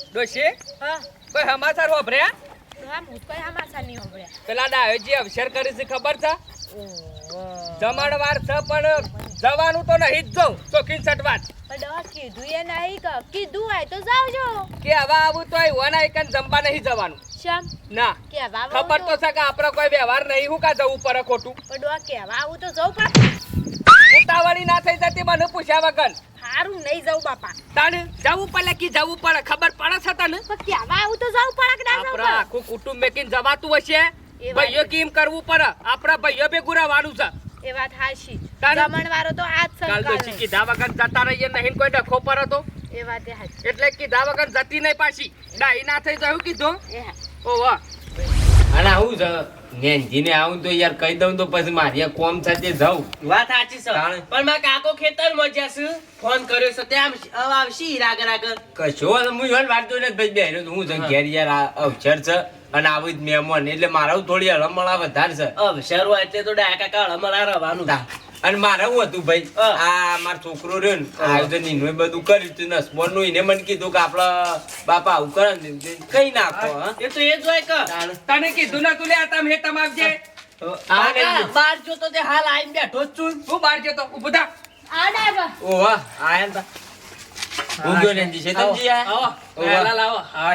ડોશી? હા. કોઈ સમાચાર વાપર્યા હું કોઈ હમાસા નહીં વાપર્યા પેલા ડાયોજી અવસર કરી છે ખબર છે. જમણવાર છે પણ જવાનું તો નહીં જ જઉં. તો સટવાત વાત કીધું એ નહીં કે કીધું હોય તો જાવજો. કે હવે આવું તો વન કે જમવા નહીં જવાનું. શમ? ના. ખબર તો છે કે આપણો કોઈ વ્યવહાર નહીં હું કા જવું પડે ખોટું? પણ કેવા આવું તો જવું પડે. ઉતાવળી ના થઈ જતી મને પૂછ્યા વગર. સારું નહીં જવું બાપા. તાને જવું પડે કે જવું પડે ખબર પડે છે તને? કેવા આવું તો જવું પડે કે ના જવું પડે? આખું કુટુંબ મેકીને જવાતું હશે. ભાઈઓ કેમ કરવું પડે? આપણા ભાઈઓ ભેગું રહેવાનું છે. એ વાત હાશી જમણ વાળો તો આજ કાલ તો સંકાળ. કીધા વગર જતા રહીએ નહીં કોઈ ડખો પર હતો. એ વાત હાશી એટલે કીધા વગર જતી નહીં પાછી. ડાઈ ના થઈ જયું કીધું. વાહ. અને આવું છે નેનજીને આવું તો યાર કહી દઉં તો પછી મારી કોમ સાથે જાઉં. વાત સાચી છે. પણ મારા કાકો ખેતરમાં જશે ફોન કર્યો છે તે આવશી રાગર આગળ કશો. હું યાર વાંચતો ને ભાઈ બેહર્યો હું છે ઘેર યાર અવસર છે અને આવું જ મહેમાન એટલે મારા થોડી હળમળા વધારે છે. અવસર હોય એટલે તો ડાયા કાકા હળમળા રહેવાનું તા. અને મારે હું હતું ભાઈ આ મારો છોકરો રહ્યો ને. આયોજન એનું બધું કર્યું તું નસબોરનું એને મને કીધું કે આપડા બાપા આવું કરે ને કઈ નાખો એ તો એ જ હોય કે. તને કીધું ના તું લે આ તમે હેતમ આવજે બાર જોતો તે હાલ આવીને બેઠો જ છું. હું બાર જતો ઊભું થા. આ ડાયબર ઓ વાહ આયા તા. હું ગયો નેનજી છે તમજી આ આવો લાવો હા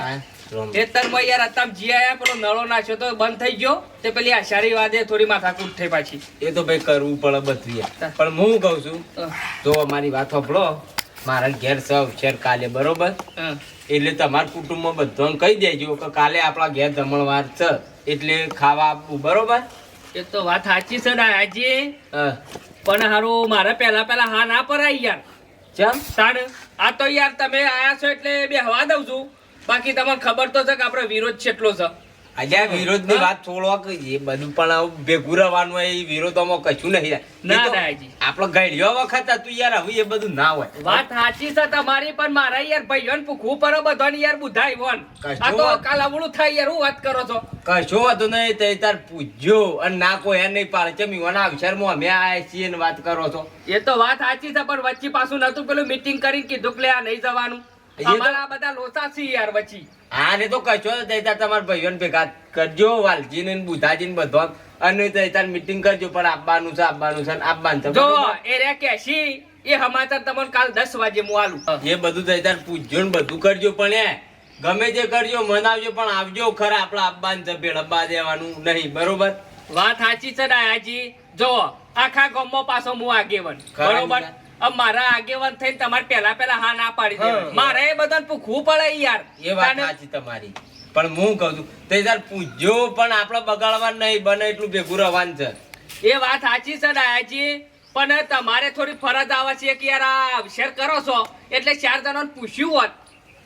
હા. માં યાર અત્યારે જી આયા પેલો નળો નાખ્યો તો બંધ થઈ ગયો. તે પેલી આશારી વાદે થોડી માથાકૂટ થઈ પાછી. એ તો ભાઈ કરવું પડે યાર. પણ હું કઉ છું જો અમારી વાત સાંભળો મારા ઘેર સૌ છે કાલે બરોબર. એટલે તમારા કુટુંબમાં બધાને કહી દેજો કે કાલે આપણા ઘેર જમણવાર છે એટલે ખાવા આપવું બરોબર? એ તો વાત સાચી છે આજે. હા. પણ હારું મારે પહેલા પહેલા હા ના પરાય યાર. ચમ? સાડ આ તો યાર તમે આયા છો એટલે બે હવા દઉં છું. બાકી તમને ખબર તો છે કે આપણો વિરોધ કેટલો છે. અલ્યા વિરોધની વાત છોડવા કે એ બધું પણ ભેગું રહેવાનું હોય એ વિરોધોમાં કશું નહીં ના, દાદાજી. આપણો ઘડ્યો વખત હતું યાર હવે એ બધું ના હોય. વાત સાચી છે તમારી પણ મારા યાર ભાઈઓને પૂછવું પડે બધાને યાર બુધાય વન આ તો કાલ અવળું થાય યાર હું વાત કરો છો? કશો હતો નહીં તે તાર પૂછજો. અને ના કોઈ યાર નહીં પાડે. ચમ ઈવાના અવસરમાં અમે આયા છીએ ને વાત કરો છો? એ તો વાત સાચી છે પણ વચ્ચે પાછું નતું પેલું મીટિંગ કરીને કીધું કે લે આ નહીં જવાનું. અમારા બધા લોચા છે યાર વચ્ચે. હા ને તો કશો તો તે તમારા ભાઈઓને ભેગા કરજો વાલજી ને બુધાજીને બધો. અને તે મીટિંગ કરજો પણ આપવાનું છે આપવાનું છે ને આપવાનું છે. જો એ રે કેશી એ સમાચાર તમને કાલ દસ વાગે હું આલું. એ બધું તો પૂછજો ને બધું કરજો પણ એ ગમે તે કરજો મનાવજો પણ આવજો ખરા આપણા આપવાનું છે ભેળ અબ્બા દેવાનું નહીં બરોબર? વાત સાચી છે ડાયાજી જો આખા ગામમાં પાછો હું આગેવન. બરોબર? મારા આગેવાન થઈને તમારે પેલા પેલા હા ના પાડી દે મારે એ બધાને પૂછવું પડે યાર. એ વાત સાચી તમારી. પણ હું કહું છું તે તાર પૂછજો પણ આપણે બગાડવા નહીં બને એટલું ભેગું રહેવાનું છે. એ વાત સાચી છે દાયાજી પણ તમારે થોડી ફરજ આવે છે કે યાર આ શેર કરો છો. એટલે ચાર જણાને પૂછ્યું હોત.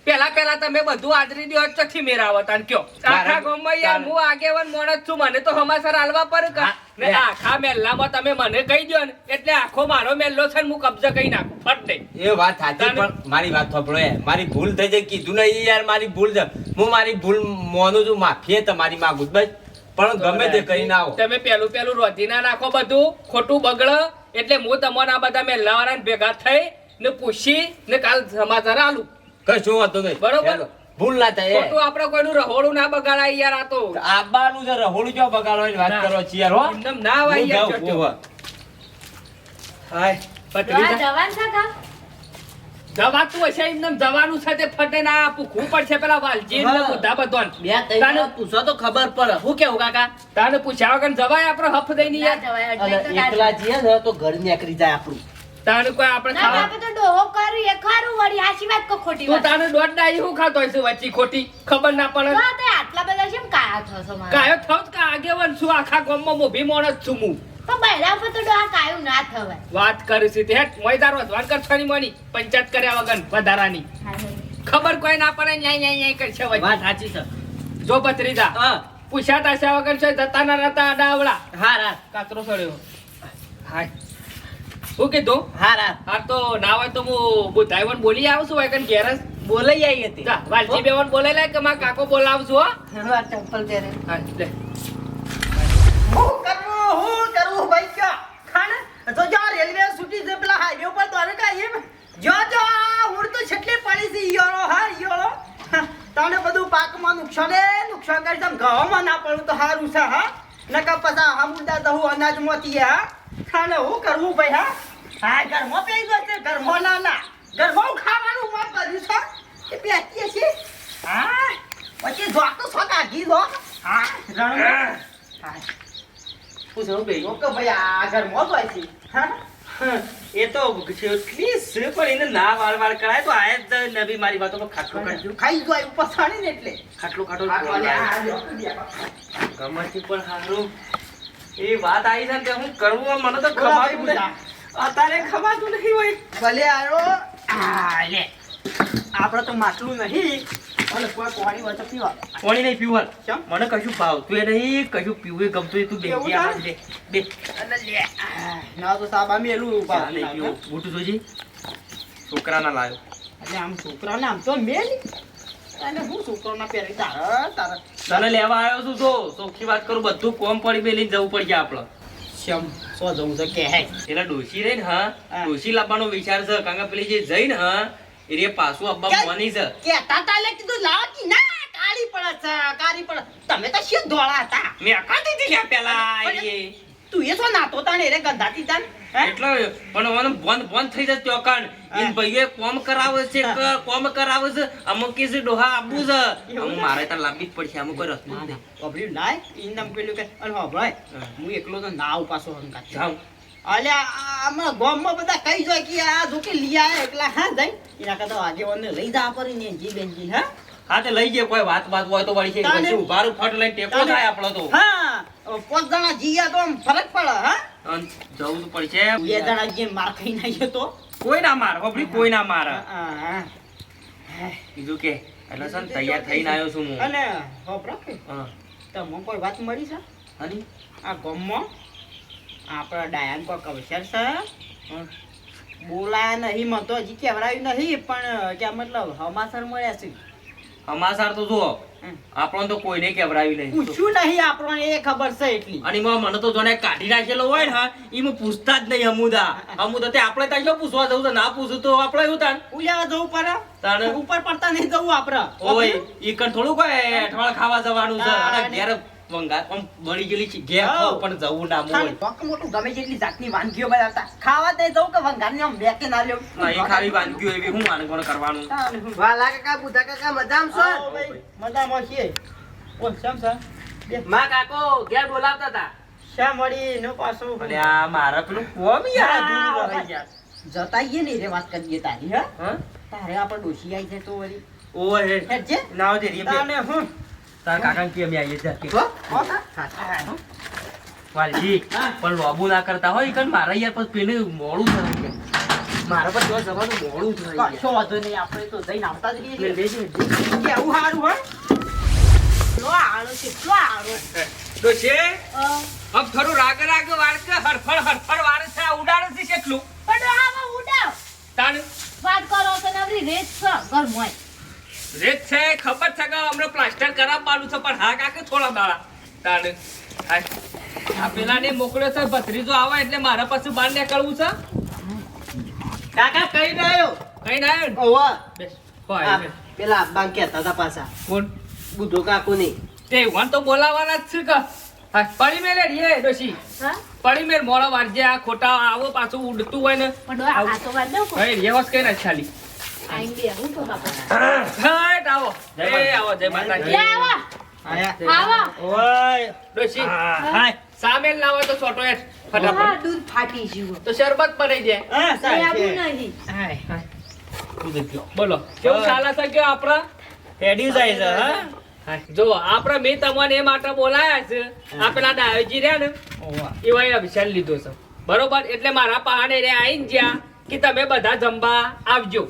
પેલા પેલા તમે બધું આદરી દો ચોથી મેરાવત અને કયો. આખા મારા- ગામમાં યાર હું આગેવાન માણસ છું મને તો હમાસર હાલવા પર કા. ને આખા મહેલામાં તમે મને કહી દો ને એટલે આખો મારો મહેલો છે ને હું કબજો કહી નાખું ફટ દઈ. એ વાત સાચી પણ મારી વાત સાંભળો એ. મારી ભૂલ થઈ જાય કીધું નહીં યાર મારી ભૂલ છે. હું મારી ભૂલ મોનું છું માફી તમારી માંગુ બસ. પણ ગમે તે કરીને આવો તમે પેલું પેલું રોધી ના નાખો બધું ખોટું બગડે એટલે હું તમને આ બધા મહેલાવાળાને ભેગા થઈ ને પૂછી ને કાલ સમાચાર આલું. કશું હતું નહીં. બરોબર. ભૂલ ના થાય ખોટું આપણે કોઈનું રહોળું ના બગાડાય યાર આ તો. આબાનું છે રહોળું જો બગાડવાની વાત કરો છીએ યાર હો. એમનેમ ના આવાય યાર જાઉં, હાય. આ જવાન સાકા કા જવાતું હશે એમનેમ જવાનું છે તે ફટે ના પૂછવું પડશે પેલા વાલજી ને. બધા બધાને. બે તાને- પૂછો તો ખબર પડે. હું કેવું કાકા? તાને પૂછ્યા વગર જવાય આપણે હફ દઈ નહીં યાર? એકલા. જઈએ ને તો ઘર નીકળી જાય આપણું. તાને કોઈ આપણે ના ખાવા બાપા તો ડોહો કરી એ ખારું વળી હાચી વાત કો ખોટી તું વાત. તાને દોઢ ડાઈ શું ખાતો હશે વચ્ચે ખોટી? ખબર ના પડે? તો તે આટલા બધા કેમ કાયા થસો મારા? કાયો થાવ કે આગેવાન છું આખા ગામમાં મોભી મોણસ છું હું. તો બૈરા પર તો ડોહા કાયું ના થવાય. વાત કરી છે તે મોય તારો વધવાન કર છની મોની. પંચાયત કર્યા વગર વધારાની. ખબર કોઈ ના પડે ન્યાય ન્યાય ન્યાય કરશે વાત સાચી છે. જો ભત્રીજા હા. પૂછ્યા તાસ્યા વગર છે જતા ના રહેતા ડાવડા હા રા કાતરો સડ્યો. હાય શું કીધું? હા રા હા તો ના હોય તો હું બુધાઈવન બોલી આવું છું કારણ ઘેરસ બોલાઈ આવી હતી વાલજી બેવન બોલાઈ લે કે મારા કાકો બોલાવું છું હા, ચંપલ પહેરે. હા લે. હું કરવું હું કરવું ભાઈ ક્યાં ખાને તો જો રેલવે છૂટી છે પેલા હાઈવે ઉપર દ્વારકા એમ. જો જો આ તો છેટલી પડી છે ઈયોળો હા ઈયોળો. ખાને બધું પાકમાં નુકસાન એ નુકસાન કરી તમે ઘઉંમાં ના પડું તો સારું છે હા. નકા પછી હમુદા તો હું અનાજમાંથી હા. ખાને હું કરવું ભાઈ હા? હા ઘરમાં પી ગયો છે ઘરમાં ના ના ઘરમાં ખાવાનું મત કર્યું છે? એ પેટીએ છે હા? પછી જો? તો શોખ કાઢી દો હા રણ સૌ ભાઈ. કે ભાઈ આ ઘરમાં જ હોય છે. હા? એ તો કેટલી છે પણ એને ના વાળ વાળ કરાય તો આયા જ નવી મારી વાતો ખાટલો કાઢજો. ખાઈ જાય ઉપર ને એટલે. ખાટલો ખાટલો આ આ. આ ગમતથી પણ સારું. એ વાત આવી છે કે હું કરવું મને તો ખમાતું અત્યારે ખમાતું નહીં હોય. ભલે આરો આ લે. આપણે તો માટલું નહીં. અને કોઈ પાણી હોય પીવા. પાણી નહીં પીવું કેમ? મને કશું ભાવતું એ નહીં કશું પીવું ગમતું તું બે બે અને લે. ના તો સાબા મેલું ઊભા નહીં પીવું. જોજી. છોકરાના લાવ્યો એટલે આમ છોકરાને આમ તો મેલ અને હું છોકરાના પહેરી તારા. તારા. તને લેવા આવ્યો છું તો ચોખ્ખી વાત કરું બધું કોમ પડી મેલીને જવું પડશે આપણે. શ્યામ સો જવું છે કે હે. પેલા ડોશી રહી ને હા હા. ડોશી લાવવાનો વિચાર છે. કારણ કે પેલી જે જઈ ને હા એ પાછું મોની છે. કે તાલે કીધું લાવ કી ના કાળી પડે છે કાળી પડે તમે તો શી ધોળા હતા? મેં હતી પેલા તું એ શું નાતો તાને એને ગંધાતી તાન? એટલે પણ મને બંધ બંધ થઈ જાય કાન હા. ભાઈએ કોમ કરાવે છે કોમ કરાવે છે અમુક કે છે ડોહા આબુ છે. અમુક મારે ત્યાં લાંબી જ પડશે અમુક કોઈ રસ્તો નથી પબ્લિક લાય ઈ નામ પેલું કે અને હોભળાય હા. એકલો તો ના આવું પાછો હંકાત જાઉં. અલ્યા આમાં ગામમાં બધા કઈ જાય કે આ જોકે લઈ આયા એકલા હા જાય. એના કરતા આગેવાનને લઈ જા પર ને જી બેનજી હા? હા તે લઈ જાય કોઈ વાત વાત હોય તો વળી છે. પછી ઉભારું ફટ લઈને ટેકો થાય આપણો તો. હા પાંચ જણા જીયા તો ફરક પડે હા? જવું તો પડશે. બે જણા જે માર ખાઈ નાખીએ તો. કોઈ ના માર હોભળી કોઈ ના માર. બીજું કે એટલે સન તૈયાર થઈને આવ્યો છું હું. અને હોભળો કે હા. તમને કોઈ વાત મળી છે? હની? આ ગામમાં આપણા ડાયાન કો કવશર છે. હા. બોલાયા નહીં મતો હજી કહેવડાવ્યું નહીં પણ ક્યાં મતલબ હમાસર મળ્યા છે. અમાસાર તો જુઓ. આપણને તો કોઈને કેવડાવી નહીં. પૂછ્યું નહીં આપણને એ ખબર છે એટલી. અને એમાં મને તો જોને કાઢી નાખેલો હોય ને એમાં પૂછતા જ નહીં અમુદા. અમુદા તે આપણે ત્યાં શું પૂછવા જવું તો ના પૂછું તો આપણે એવું તાન ઉલ્યા જવું પડે. તાણે? ઉપર પડતા નહીં જવું આપણે. ઓય ઈ કણ થોડું કોઈ અઠવાળ ખાવા જવાનું છે. અને ઘેર આમ બળી ગયેલી છે. ઘેર ખાવ પણ જવું ના ખાલી હોય. મોટું ગમે જેટલી જાતની વાનગીઓ બનાવતા. ખાવા દે જવું કે વંગારની આમ બે ના લેવું. ના ખાલી વાનગીઓ એવી હું આને કોને કરવાનું? વાલા કાકા બુધા કાકા મજામાં આવો મજામાં છીએ. ઓ શ્યામ સર? માં કાકો ઘેર બોલાવતા હતા. શ્યામ મળી નો પાછું અને આ મારા પેલું કોમ યાર અધૂરું રહી ગયા. જતા આઈએ ને રે વાત કરીએ તારી હા? હા? તારે આપણે ડોશી આવી છે તો વળી. ઓય હે. હેડ ના રે હું? તારા કે અમે આવીએ છીએ. હો હો તા? હા, હા. વાલજી, પણ લોબુ ના કરતા હોય કણ મારા યાર પછી પેલે મોડું થાય છે. મારા પર જો જવાનું મોડું છે. કશો વાંધો નહીં આપણે તો જઈને આવતા જ રહીએ. લેજે. હો લો આળો છે લો આળો તો છે અ, આમ થોડું રાગ રાગ વાળકે હરફળ હરફળ વાળે છે આ ઉડાડે છે કેટલું પણ ડોહામાં ઉડાવ તાણ વાત કરો તો નવરી રેત છે ઘરમાંય. રેત છે ખબર છે કે હમણાં પ્લાસ્ટર કરાવવાનું છે પણ હા કાકે થોડા દાડા તાણ. હાય. પેલા પેલાને મોકલ્યો છે ભત્રીજો આવે એટલે મારા પાસે બહાર નીકળવું છે. કાકા કઈ રહ્યો કઈ ના આવ્યો ને? ઓવા બેસ. આ. પેલા અબ્બા કહેતા હતા પાછા. કોણ બુધો કાકુ ની તે વન તો બોલાવાના જ છે કે. પડી મેલે રે ડોશી. પડી મેલ મોડા વારજે આ ખોટા આવો પાછું ઉડતું હોય ને. પણ આ તો કઈ ના ખાલી આઈને બે હું તો બાપા હટ આવો આવો જય માતાજી લે આવા આયા આવા ઓય ડોશી હાય સામે ના હોય તો છોટો હેઠ ફટાફટ દૂધ ફાટી જીવો તો શરબત પડી જાય હા સાહેબ નહીં હાય બોલો કેવું ચાલે છે કે આપણા હેડી જાય છે હા હા, જો આપણા મેં તમને એ માટે બોલાયા છે આ પેલા ડાયોજી રહ્યા ને એવા અભિષેક લીધો છે બરોબર એટલે મારા પહાડે રે આવીને જ્યાં કે તમે બધા જમવા આવજો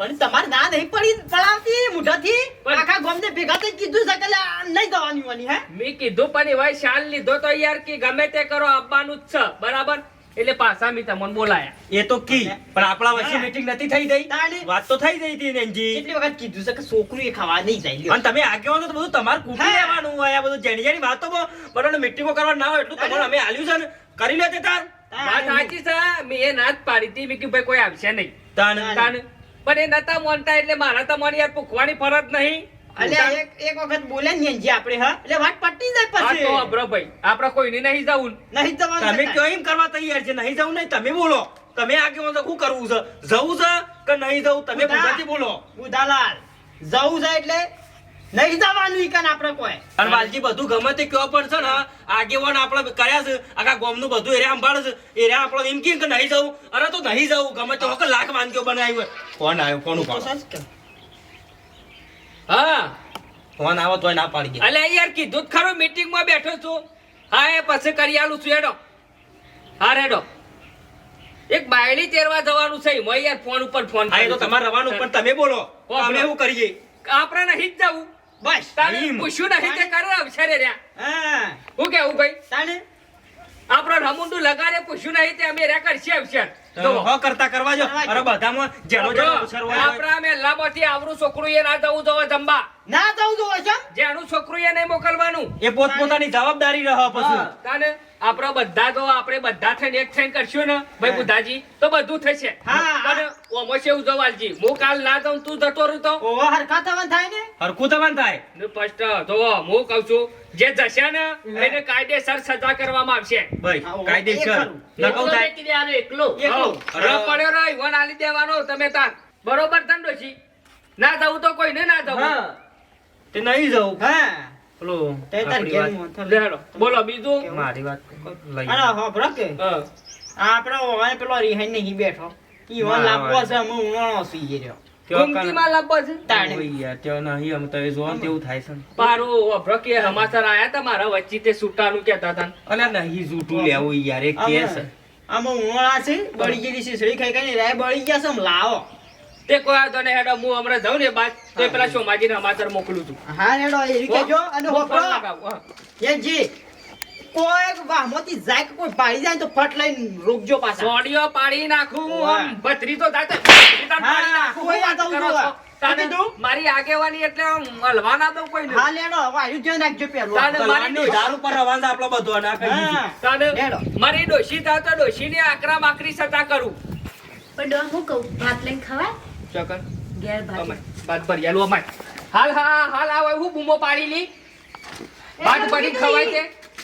પણ તમારે ના નહીં પડી પડાવતી મુઠાથી આખા ગોમને ભેગા થઈ કીધું છે કે નહીં જવાની વાની હે? મેં કીધું પણ એવા શાલ લીધો તો યાર કે ગમે તે કરો આપવાનું જ છે બરાબર? એટલે પાછા મી તમને બોલાયા. એ તો કી પણ આપણા વચ્ચે મીટિંગ નથી થઈ ગઈ. વાત તો થઈ ગઈ હતી નેનજી કેટલી વખત કીધું છે કે છોકરું એ ખાવા નહીં જાય લ્યો. અને તમે આગેવાનો તો બધું તમારે કૂટી. લેવાનું હોય આ બધું જેની જેની વાતો બરાબર મીટિંગો કરવા ના હોય એટલું તમારે અમે આલ્યું છે ને કરી નથી તાર. વાત સાચી છે મેં એ ના જ પાડી હતી મેં કીધું ભાઈ કોઈ આવશે નહીં. તાન તાન. પણ એ નતા માનતા એટલે મારા તમારી યાર પૂખવાની ફરજ નહીં. અલ્યા એક એક વખત બોલે ને જે આપણે હા? એટલે વાત પટી જાય પછી. તો ભાઈ આપણે કોઈને નહીં જવું. નહીં જવાનું તમે કયો એમ કરવા તૈયાર છે? નહીં જવું નહીં તમે બોલો. તમે આગળ શું કરવું છે? જવું છે કે નહીં જવું? તમે બુધા. ગુજરાતી બોલો. બુધાલાલ જવું છે એટલે નહીં જવાનું ઈકન આપણે કોઈ. અને વાલજી બધું ગમે તે કયો પણ છે ને આગેવાન આપણે કર્યા છે આખા ગામનું બધું એરિયા સંભાળે છે એરિયા આપણે એમ કે નહીં જવું? અરે તો નહીં જવું ગમે તો વખત લાખ વાનગીઓ બનાવી હોય. કોણ આવ્યો કોણ ઉપાડો. હા. ફોન આવો તોય ના પાડી અલે યાર કીધું ખરો ખરું મીટિંગમાં બેઠો છું. હા એ પછી કરી આલું છું હેડો. હા રેડો એક બાયડી તેરવા જવાનું છે એમાં યાર ફોન ઉપર ફોન હા તો તમારે રવાનું પણ તમે બોલો. બોલો. અમે એવું કરીએ? આપણે નહીં જ જવું. બસ. તારે પૂછ્યું નહીં તે કરે અવસરે રહ્યા. હા. હું કેવું ભાઈ? તાને આપણો રમુંડું લગાડે પૂછ્યું નહીં તે અમે રેકર છે અવસર. તો હ કરતા કરવા જો. અરે બધામાં જેનો જેનો અવસર હોય આપણા આપણા મેલામાંથી આવરું છોકરું એ ના જવું જોવે જમવા ના જવું તો છે જેનું છોકરું એને મોકલવાનું. એ પોતપોતાની જવાબદારી રહે પછી. તાને આપણે બધા તો આપણે બધા થઈને એક થઈને કરશું ને ભાઈ બુધાજી તો બધું થશે. હા. અને ઓમો છે એવું જવાલજી. હું કાલ ના જાઉં તું જતો રહું તો? ઓવા હરખા થવાનું થાય ને? હરખું તમાન થાય. ને ફર્સ્ટ તો હું કહું છું જે જશે ને એને કાયદેસર સજા કરવામાં આવશે. ભાઈ કાયદેસર. એ ખરું. ન કહું થાય. એકલો. હઉ, ર પડ્યો રહી વન આલી દેવાનો તમે તાર. બરોબર ધંડો ડોશી ના જવું તો કોઈને ના જવું. તે નહીં જવું. હા. પેલું તે તાર ઘેર વાત- મોં લે હેડો. બોલો બીજું? મારી વાત લઈ અને હોભળો કે. હા. આપણે ઓવાય પેલો રિહાઈ નહીં બેઠો. ઈ લાગવો ના. છે અમે ઉનાળો સુઈ રહ્યો ગુમતીમાં લાંબો છે? તાણે. ઓય યાર, ત્યાં નહીં અમે તો એ તેવું થાય છે. પારું કે હમાસર આયા તા મારા વચ્ચે તે સૂટાનું કહેતા હતા અલ્યા નહીં જૂઠું લેવું યાર એ કે છે આમાં ઉનાળા છે બળી ગયેલી શીસડી ખાઈ ખાઈને રાય બળી ગયા છે લાવો. તે કોઈ વાંધો નહીં હેડો હું હમણાં જાઉં ને બાદ તો પેલા સોમાજીને હમાસર મોકલું છું. હા હેડો એ રીતે જો અને હું ફોન હોભળો લગાવું, એ જી કોઈ વાહમાંથી જાય કે કોઈ પાડી જાય તો ફટ લઈને રોકજો પાછા. સોડિયો પાડી નાખું. આમ બત્રી તો થાય પાડી નાખું. કોઈ આ જોવા. તાને મારી આગેવાની એટલે આમ હલવા ના દઉં કોઈ હા લેડો હવે આયુ ધ્યાન નાખજો પેલો તાને તલવારનો દારૂ પર રવાંદા આપણો બધો બીજું. હા. તાને લેડો. મારી ડોશી થાય તો ડોશીની આકરા માકરી સતા કરું. પણ હું કહું ભાત લઈને ખવાય? ચોકન ભાત અમાય. બાદ ભરી. આલું અમાય. હાલ હા હાલ આવે હું બૂમો પાડી લી. ખવાય છે.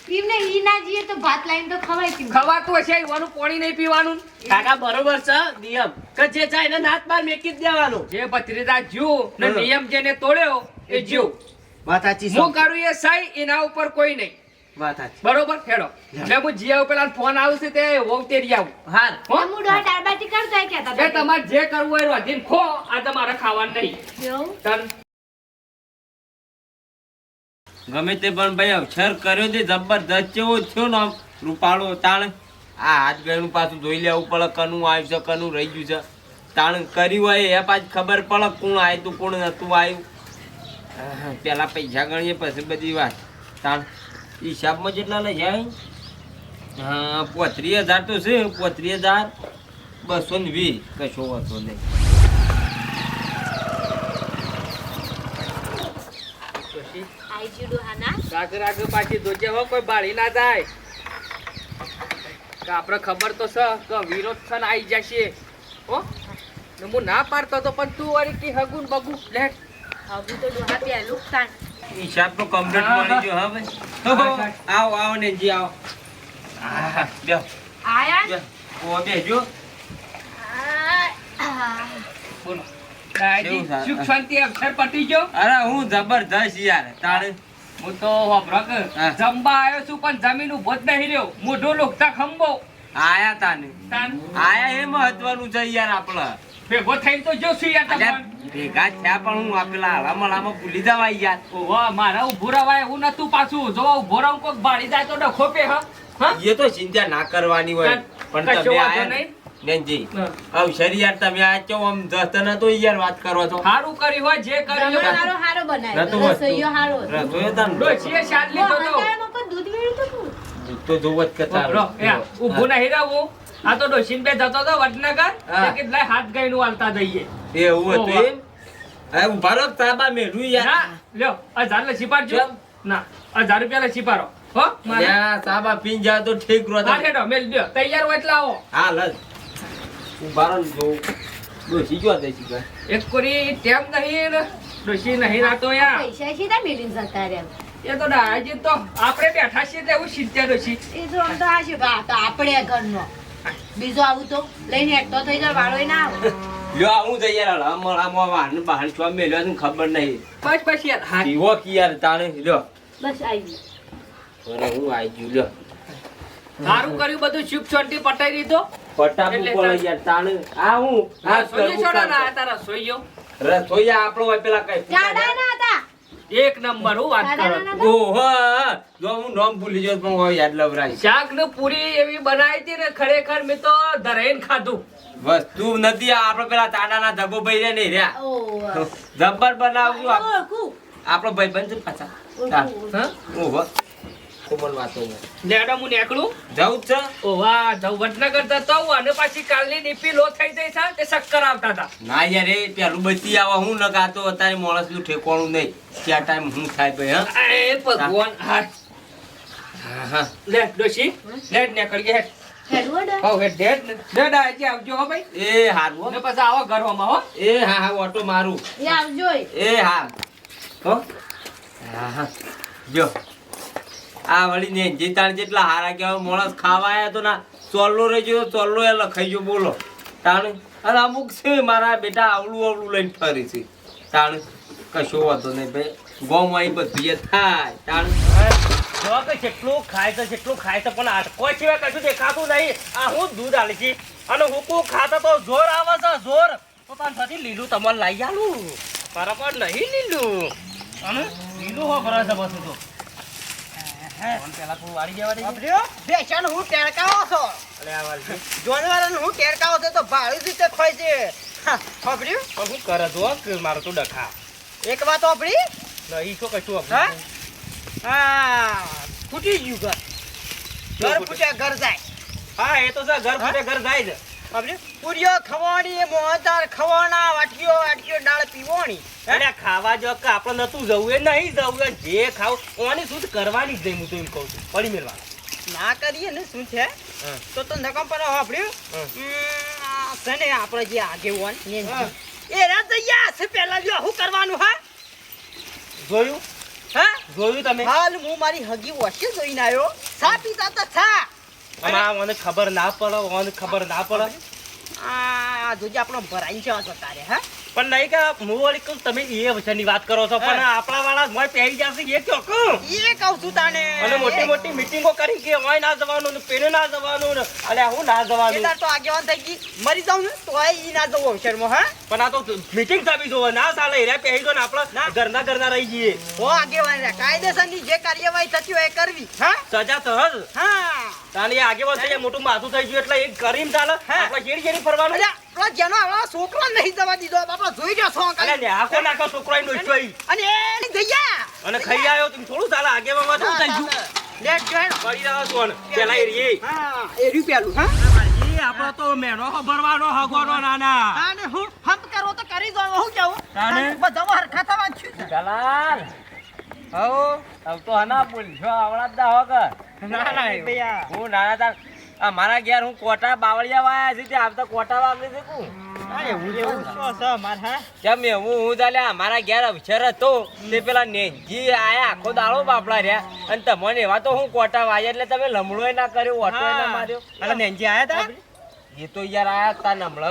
ઈ ના તો ભાત લઈને તો ખવાય કેમ ખવાતું હશે એવાનું પાણી નહીં પીવાનું. કાકા બરોબર છે નિયમ. કે જે એને હાથ બાર મેકી જ દેવાનો. જે ભત્રીજા જીવ ને નિયમ જેને તોડ્યો એ જીવ. વાત સાચી હું કરું એ સહી એના ઉપર કોઈ નહીં. વાત સાચી. બરોબર હેડો. મેં હું જીયા પેલા ફોન આવશે તે વહુ તેરી આવું. હાર હું? ડોહા દાળબાટી કરતા હોય કહેતા તમારે જે કરવું હોય એ ખો આ તમારે ખાવાનું નહીં. તન. ગમે તે પણ ભાઈ અક્ષર કર્યો તે જબરદસ્ત જેવો થયો ને આમ રૂપાળો તાણ. આ હાથ ગયું પાછું જોઈ લેવું પડે કનું આવ્યું છે કનું રહી ગયું છે. તાણ કર્યું હોય એ પાછી ખબર પડે કોણ આવ્યું તું કોણ નતું આવ્યું પેલા પૈસા ગણીએ પછી બધી વાત. તાણ. હિસાબમાં જેટલા લઈ જાય? હા, પોત્રીસ હજાર તો છે, પોત્રીસ હજાર બસો ને વીસ. કશો વાંધો નહીં. આપણે ખબર તો છે વિરોધ છે ને આવી જશે. હો? ને પાડતો તો પણ તું વળી કે હગુન બગુન, લે. હવે તો ડોહા પહેલું તાણ. હિસાબ તો કમ્પ્લીટ મળી ગયો હા ભાઈ. આવો આવો ને જી આવો બે આયા? ઓ બેજો બોલો. સુખ શાંતિ અક્ષર પટી ગયો? અરે હું જબરદસ્ત યાર તારે. હું તો હોભળો જમવા આવ્યો છું પણ જમીન ઊભો જ નહીં રહ્યો. મોઢો લોકતા ખંભો. આયા તાને. આયા એ મહત્વનું છે યાર આપણે. ભેગો થઈને તો જોશું યાર તમને. ભેગા થયા પણ હું આપેલા પેલા હળામળામાં ભૂલી જવા યાર. ઓહો મારા ઊભો રવાય એવું નતું પાછું. જો ઊભો રહું કોક બાળી જાય તો ડખો પે હા? એ તો ચિંતા ના કરવાની હોય. પણ તમે આયા નેનજી આવ શરી યાર તમે આ ચો આમ જતા ન તો યાર વાત કરો છો. હારું કર્યું હોય જે કર્યું હોય. હારો હારો બનાવ્યો રસોઈયો હારો હતો. રસોઈ હતા ને ડોશીએ શાદ લીધો તો. દૂધ વેડ્યું તો દૂધ તો જોવત જ કચારો. રો, ઊભું નહીં રહું. આ તો ડોશીન બે જતો તો વડનગર કેટલા હાથ ગઈ નું હાથ જઈએ. એવું હતું. એમ હવે ઊભા રહો સાબા મેળું યાર. લ્યો હજાર લે પાડજો. ના હજાર રૂપિયા લે પાડો. હો મારા. સાબા પીન જા તો ઠીક રો હા હેડો મેલ દ્યો તૈયાર હોય એટલે આવો. હા લસ ઊભા રહો જોઉં. ડોશી ક્યાં જઈ શીખે? એક કોરી ટેમ નહીં ને ડોશી નહીં રાતો યાર પૈસા સીધા મેળવીને જતા રહ્યા. એ તો ડાજી તો. આપણે બેઠા છીએ એવું સિત્તેર ડોશી. એ તો આમ તો આ છે બા, તો આપણે ઘરનો. બીજો આવું તો. લઈને હેઠતો થઈ જાય વાળો ના આવે. લ્યો હું જઈ યાર હમણાં વાન બહાર છો મેલ્યો છે ને ખબર નહીં. બસ બસ યાર. હા. દીવો કી યાર તાણે લ્યો. બસ આવી અરે હું આઈ ગયો લ્યો. સારું કર્યું બધું સુખ શાંતિ પટાઈ દીધો. એટલે પડે યાર તાણે? આ હું? આ સોઈ છોડા ના. તારા રસોઈયો. રસોઈયા આપણો હોય પેલા કઈ જાડા ના હતા. એક નંબર હું વાત કરો ઓહો જો હું નામ ભૂલી ગયો પણ હોય યાદ લવરાય શાક ને પૂરી એવી બનાવી હતી ને ખરેખર મેં તો ધરાઈને ખાધું. વસ્તુ નથી આ આપણે પેલા તાડાના ધગો ભાઈ રે નહીં રહ્યા. જબ્બર બનાવજો આપણો ભાઈ બંધ છે પાછા. ઓહો. કોમલ વાતો લેડા હું નીકળું? જવું છે. ઓ વાહ જવું વડનગર જતો હું અને પાછી કાલની ડીપી લો થઈ જઈ છે તે શક્કર આવતા હતા. ના યાર એ પેલું બચી આવા હું લગાતો અત્યારે માણસનું ઠેકોણું નહીં. ક્યાં ટાઈમ હું થાય ભાઈ હા? એ ભગવાન હા. હા. લે ડોશી લે નીકળી ભાઈ. એ હારું ને પછી આવો ઘરમાં હો. એ હા હા ઓટો મારું. એ આવજો. એ. એ હા. હો. હા હા. જો. આ વળી ને જે તાણ જેટલા હારા કહેવાય, માણસ ખાવા આવ્યા તો ના ચોલ્લો રહી ગયો ચોલ્લો એ લખાઈ ગયો, બોલો. તાણ અને અમુક છે મારા બેટા આવડું આવડું લઈને ફરી છે. તાણ, કશો વાંધો નહીં ભાઈ, ગોમ આવી બધી એ થાય. તાણ. જો કે જેટલું ખાય છે જેટલું ખાય છે પણ આટકો સિવાય કશું દેખાતું નહીં. આ હું દૂધ આલી છે. અને હુકુ ખાતા તો જોર આવે છે, જોર. તો તાન સાથી લીલું તમારે લઈ આલું. બરાબર નહીં લીલું. અને લીલું હો ભરા છે બસ તો. ફોન પેલા તું વાળી જવા દે અભર્યો? હું ટેરકાવો છો અલે આ વાળી જોનવારાને હું ટેરકાવો છો તો ભાડું રીતે ખોય છે હા, અભર્યું? પણ હું કરે તો મારો તો ડખા એક વાત અભરી? નહીં શું કશું હા? ફૂટી ગયું ઘર ઘર ફૂટે? ફૂટ્યા ઘર જાય હા એ તો ઘર ફૂટે ઘર જાય છે પૂરીઓ ખવાણી મોહતાર ખવાણા વાટકીઓ વાટકીઓ દાળ પીવોણી. અરે ખાવા જો કે આપણે નતું જવું એ નહીં જવું જે ખાવ ઓની શું કરવાની જ નહીં હું તો એમ કહું છું. પડી મેળવા ના કરીએ ને શું છે. તો તો નકમ પર હા. છે ને આપણે જે આગેવાન એ રાત જઈએ છે પહેલા જો શું કરવાનું હા? જોયું? હા? જોયું તમે? હાલ હું મારી હગી વોશે જોઈને આવ્યો. સા પીતા તો છા આમાં મને ખબર ના પડે, મને ખબર ના પડે. આ જોજે આપણો ભરાઈ છે જતા રે હા? પણ નહીં કે હું વળી કહું તમે એ વચનની વાત કરો છો પણ આપણા વાળા મોય પહેરી જશે એ કયો કહું. એ કહું છું તાને અને મોટી મોટી મીટિંગો કરી કે હોય ના જવાનું ને પેલે ના જવાનું ને અલે હું ના જવાનું. એટલે તો આગેવાન થઈ ગઈ. મરી જાઉં ને તોય ઈ ના જવો શર્મો હા? પણ આ તો મીટિંગ થાવી જોવે. ના ચાલે રે પહેરી દો ને આપણે ઘરના ઘરના રહી જઈએ. હો આગેવાન રે કાયદેસરની જે કાર્યવાહી થતી હોય એ કરવી હા? સજા તો હા. તાને એ આગેવાન થઈ મોટું માથું થઈ ગયું એટલે એ કરીને ચાલે. આપણે જેડી જેડી ફરવાનું? અલ્યા જેનો આવડો છોકરો નહીં જવા દીધો. બાપા જોઈ રહ્યો છો અરે કાંઈ. આખો નાખો છોકરો નો જોઈ. અને એની જઈએ અને ખાઈ આવ્યો તું. થોડું ચાલે આગે માં શું થઈ ગયું લે જોઈ પડી રહ્યો છું પેલા એરી હા એરી પેલું હા. આપણો તો મેનો ભરવાનો હગવાનો નાના. હા ને હું હમ કરો તો કરી દો હું કેવું તાને? બધા હરખા થવા છું દલાલ. હો તબ તો હના બોલ છો આવડા દા હોગ. ના ના ભૈયા. હું નાના તાર મારા ઘેર હું કોટા બાવળિયા વાયા છે તે આવતા કોટા વાગી છે કું એવું એવું શું છે માર હા? કેમ એ હું હું ચાલ્યા મારા ઘેર અવસર હતો. તે પેલા નેજી આયા આખો દાડો બાપડા રહ્યા. અને તમને એવા તો હું કોટા વાયા એટલે તમે લમડો ના કર્યો ઓટો ના માર્યો. આયા તા? એ તો યાર આયા તા નમળ.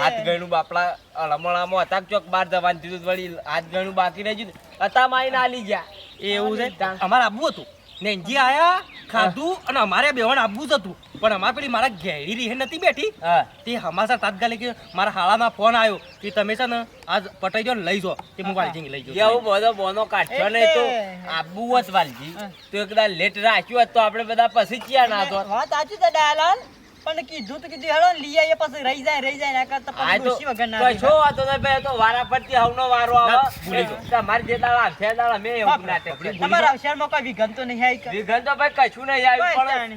હાથ ગણું બાપડા લમણામાં હતા ચોક બાર જવાનું દીધું વળી હાથ ગણું બાકી રહી ગયું હતા માઈને આલી ગયા. એવું છે? અમારા આબુ હતું. નેનજી આયા ખાધું અને અમારે બેવાન આપવું જ હતું. પણ અમારે પેલી મારા ઘેરી રીહે નથી બેઠી. હા. તે હમાસા તાત્કાલિક મારા હાળામાં ફોન આવ્યો કે તમે છે ને આજ પટાઈ જાઓ લઈ જાઓ તે હું વાલજી લઈ જાઉં એવું બધો બોનો કાઢ્યો નહીં તો આબુ હોત વાલજી. તો એકદા લેટ રાખ્યું હોત તો આપણે બધા પછી ક્યાં ના તો. વાત સાચી છે દયાલાલ પણ કીધું તો કીધું હેડો લઈ આવીએ પછી રહી જાય રહી જાય. ના કરતા પછી તો ડોશી વગર ના કશો નહીં ભાઈ, એ તો વારા પરથી હવનો વારો ના, આવે. તમારે જે દાડા આવશે દાડા મેં એવું નાટક કર્યું. તમારા અવસરમાં કોઈ વિઘન તો નહીં આવી વિઘન તો ભાઈ કશું નહીં આવ્યું પણ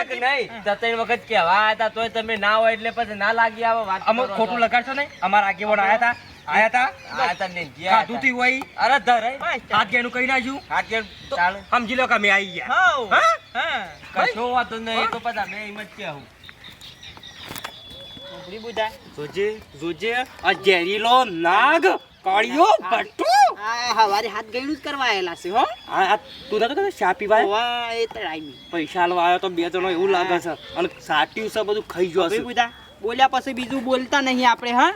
એક નહીં તો ત્રણ વખત કહેવા હતા તોય તમે ના હોય એટલે પછી ના લાગી આવે વાત અમે ખોટું છો. લગાડશો નહીં? અમારા આગેવાન આયા તા આયા તા આ હતા ને ગયા હતા. હોય. અરે ધરે હાથ ઘેરનું કહી નાખ્યું. હાથ કેમ ચાલે. સમજી લો કે અમે આવી ગયા. હા? હા. કશો વાંધો નહીં તો પછી અમે એમ જ કહેવું જોજે જોજે આ ઝેરીલો નાગ કાળિયો ભટ્ટુ. આ હવારે હાથ ગયણું જ કરવા આયેલા છે હો. આ તું નતો કહેતો ચા પીવા વા એ તો ટાઈમ પૈસા આલવા આવ્યો તો બે જણો એવું લાગે છે. અને સાટ્યું છે બધું ખાઈ ગયો છે બધા બોલ્યા પછી બીજું બોલતા નહીં આપણે હા?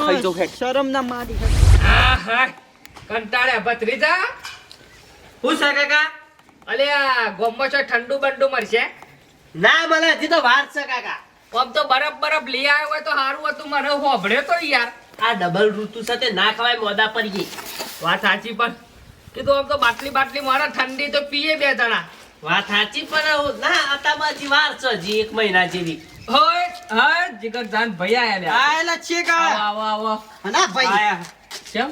ખાઈ જો હેડ. શરમ ના મારી આહા, કંટાળ્યા ભત્રીજા. હું છે કાકા? અલે આ ગોમ્બો છો ઠંડુ બંડુ મળશે? ના મને હજી તો વાર છે કાકા. આમ તો બરફ બરફ લઈ આવ્યો હોય તો સારું હતું મને હોભળ્યો તો યાર. આ ડબલ ઋતુ સાથે ના ખવાય મોદા પર ગઈ વાત સાચી પણ કીધું આમ તો બાટલી બાટલી મારા ઠંડી તો પીએ બે જણા. વાત સાચી પણ ના અતામાં હજી વાર છે હજી એક મહિના જેવી. હોય હા જીગર જાન ભાઈ આયા આયેલા છે કા? આવો આવો ના ભાઈ. આયા. કેમ?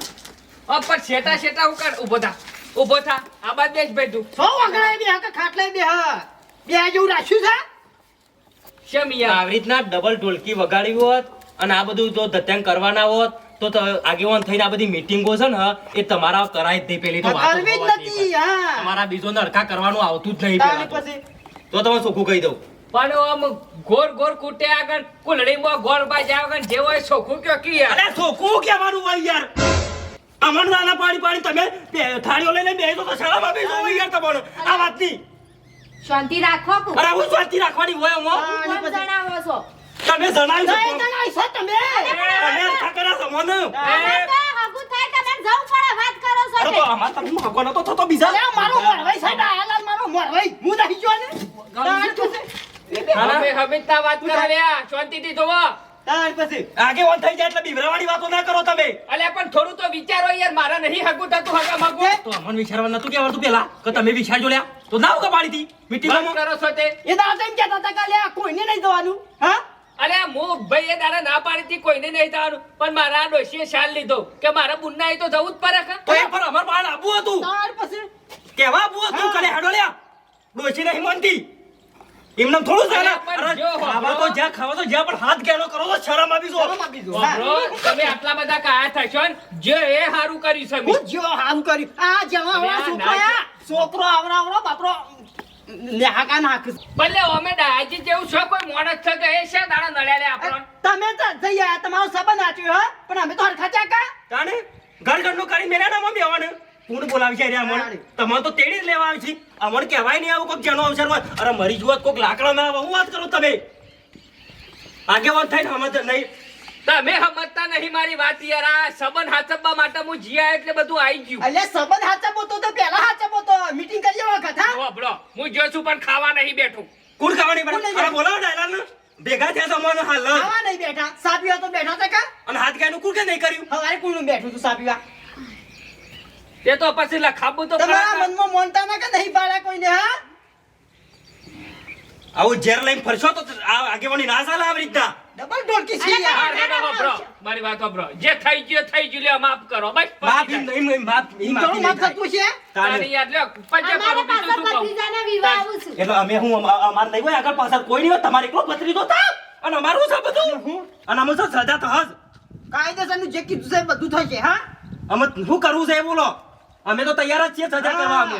ઓ પણ શેટા શેટા હું કર? ઊભો થા ઊભો થા. આ બાદ બેસ ભાઈ તું. સો વગડાય બે? હા ખાટલાય બે હા. બે જેવું રાખ્યું છે? શેમ યાર આવી રીતના ડબલ ઢોલકી વગાડી હોત અને આ બધું જો ધત્યાંગ કરવાના હોત તો આગેવાન થઈને આ બધી મીટિંગો છે ને એ તમારા કરાય જ નહીં પેલી તો તમારા બીજો નડકા કરવાનું આવતું જ નહીં તો. પછી. તો તમે ચોખ્ખું કહી દઉં. પણ આમ ગોર ગોર કૂટે આગળ કુલડીમાં ગોળ બાજ આગળ જે હોય સોખું કયો કી યાર? અરે ચોખ્ખું કહેવાનું હોય યાર? અમન નાના પાણી પાણી તમે થાળીઓ લઈને બેસો તો શરમ આવી જોવે યાર તમારે. આ વાતની શાંતિ રાખો કુ. અરે હું શાંતિ રાખવાની હોય હું કોણ જણાવો છો? તમે જણાવી નહીં શકો છો તમે? તમે કર્યા છો મને. તો હગું થાય તમે જવું પડે વાત કરો છો તો અમાર તમને ભગવાન હતો થતો બીજા? અરે મારો મોરવાઈ છે ડાયાલાલ મારો મોરવાઈ. હું નહીં જો ને? હવે હવે તા વાત કરો શાંતિથી જોવો. તાણ પછી. આગેવાન થઈ જાય એટલે બીવરાવાની વાતો ના કરો તમે. અલ્યા પણ થોડું તો વિચારો યાર મારા નહીં હગું થતું હગા મગું. તો અમન વિચારવા નતું તું પેલા? કે તમે વિચારજો લ્યા. તો ના પાડી હતી બંધ કરો છો તે એ દાદા એમ કહેતા હતા કે અલ્યા કોઈને નહીં જવાનું હા? અરે હું ભાઈ એ તારા ના પાડી હતી કોઈને નહીં જવાનું. પણ મારા ડોશીએ શાલ લીધો કે મારા બુન્ના તો જવું જ પડે કે પર અમાર બાળ આબુ હતું. તાર પછી? કેવા આબુ હતું? કલે હેડો લ્યા. ડોશી નહીં માનતી. એમને થોડું ચાલે પણ ખાવા તો જ્યાં ખાવા તો જ્યાં પણ હાથ ગેલો કરો તો શરમ આવી જો તમે આટલા બધા કાયા થશો ને? જે એ સારું કર્યું છે મેં. હું જો હામ કર્યું આ જવા વાળા આ છોકરો ના આ છોકરો આવડાવડો બાપરો નેહાકા નાખ ભલે અમે ડાયાજી જેવું છો કોઈ મોણસ છે કે એ છે દાડા નડ્યા લે આપણો. તમે તો જઈ આયા તમારો સબંધ આચ્યો હા? પણ અમે તો હરખા ચાકા તાણે? ઘર ઘરનું કરી મેરા ના મમ્મી આવવાનું કોણ બોલાવી છે રે અમણ? તમારે તો તેડી જ લેવા આવી છે અમણ કહેવાય નહીં આવું કોઈક જેનો અવસર હોય. અરે મરી જુઓ કોઈક લાકડા ના આવે. હું વાત કરું તમે આગેવાન થઈને સમજ નહીં. તમે સમજતા નહીં મારી વાત યાર. આ સંબંધ હાચવવા માટે હું જીયા એટલે બધું આવી ગયું. એટલે સંબંધ હાચા તો તો પહેલા હાચા તો. મીટિંગ કરી વખત હા? વાપરો, હું જો છું પણ ખાવા નહીં બેઠું. કુર ખાવાની પણ અરે બોલાવો ડાયલાલ ને. ભેગા થયા તમારે હાલ. ખાવા નહીં બેઠા. સાપીવા તો બેઠા હતા કા? અને હાથ ગાયનું કુલ કે નહીં કર્યું? હવારે નું બેઠું તું સાપીવા તે તો પછી લખાબું તો તમારા. મનમાં મોનતા ના કે નહીં પાડ્યા કોઈને હા? આવું ઝેર લઈને ફરશો તો આ આગેવાની ના ચાલે આવી રીતના ડબલ ઢોલકી છે હા, યાર વાપરો. મારી વાત વાપરો. જે થઈ ગયું થઈ ગયું લ્યો, માફ કરો બસ માફ. નહીં એમ માફ થોડું માફી માફ નહીં. થતું છે. તારી યાદ લ્યો, પજે અમારે કરું, બીજું શું કહું? વિવાહ આવું છું. એટલે અમે હું અમા- અમાર નહીં હોય આગળ પાછળ કોઈ નહીં હોય તમારે એકલો ભત્રીજો થાવ અને અમારું છે બધું અને અમે તો સજા તો હજ કાયદેસરનું જે કીધું છે એ બધું થશે હા અમે શું કરવું છે એ બોલો અમે તો તૈયાર જ છીએ સજા કરવા અમે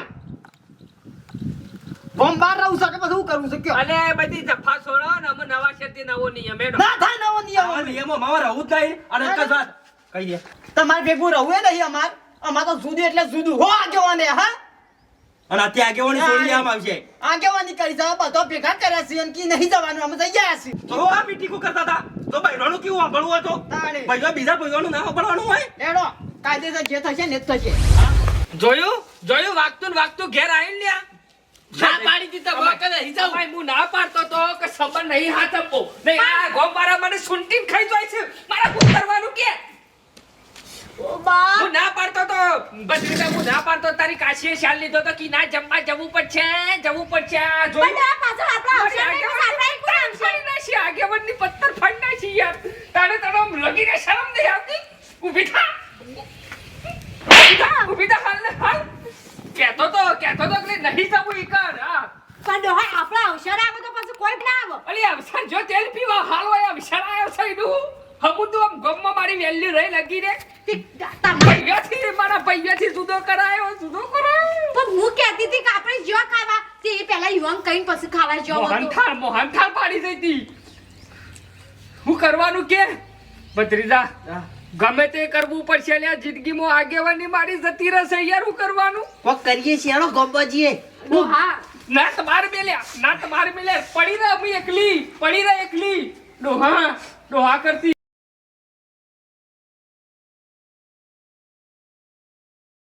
બહાર રહું છે. કે પછી શું કરવું છે અને બધી જફા છોડો ને અમે નવા શેરથી નવો નિયમ હેડો. ના થાય નવો નિયમ. નિયમો માવા રહું જ નહીં. અને એક વાત કહી દે. તમારે ભેગું રહવું એ નહીં અમાર. અમાર તો જુદું એટલે જુદું. હો આગેવાને હા? અને અત્યારે આગેવાની છોડી દેવામાં આવશે. આગેવાની કરી છે બધો ભેગા કર્યા છે અને કી નહીં જવાનું અમે જઈ ગયા છીએ. તો આ મીટિંગો કરતા હતા? તો બૈરાનું કેવું સાંભળવું હતું. ભાઈઓ બીજા ભાઈઓનું ના સાંભળવાનું હોય? લેડો કાયદેસર જે થશે ને જ થશે. જોયું? જોયું? વાગતું વાગતું ઘેર આવીને લ્યા. ના પાડી દીધા અમાય- કે ભાઈ હું ના પાડતો તો કે સંબંધ નહીં હાચવવો. નહીં આ ગોમ મારા મને સુંટીન ખાઈ જાય છે મારા શું કરવાનું કે હું ના પાડતો તો બદ્રીના હું ના પાડતો તારી કાશીએ શાલ લીધો તો કી ના જમવા જવું પડશે જવું પડશે? પણ આ પાછળ આપણા આગેવાનની પત્તર ફાડી નાખી યાર. તારે તારો લગીને શરમ નહીં આવતી? ઊભી થા. ઊભી થા, ઊભી થા, હાલ ને હાલ. કહેતો તો કહેતો તો કે નહીં જવું ઈ કર, હા. પણ ડોહા આપણા અવસર આવે તો પછી કોઈ ના આવે અલી અવસર જો તેલ પીવા હાલ હોય અવસર આયો છે એનું. હમું તો આમ ગમમાં રહી લગી રે. તે મારા ભૈયાથી જુદો કરાયો જુદો કરાયો. તો હું કહેતી હતી કે આપણે જો ખાવા તે પહેલા યુવાન કઈ પછી ખાવા જો મોહનથાળ મોહનથાળ પાડી હતી. હું કરવાનું કે? ભત્રીજા ગમે તે કરવું પડશે લ્યા જિંદગીમાં આગેવાની મારી જતી રહેશે યાર હું કરવાનું? કોક કરીએ છીએ હેડો ગોમ્બાજીએ હા ના તમારે મેલ્યા ના તમારે મેલ્યા. પડી રહે અમે એકલી પડી રહે એકલી. ડોહા ડોહા કરતી.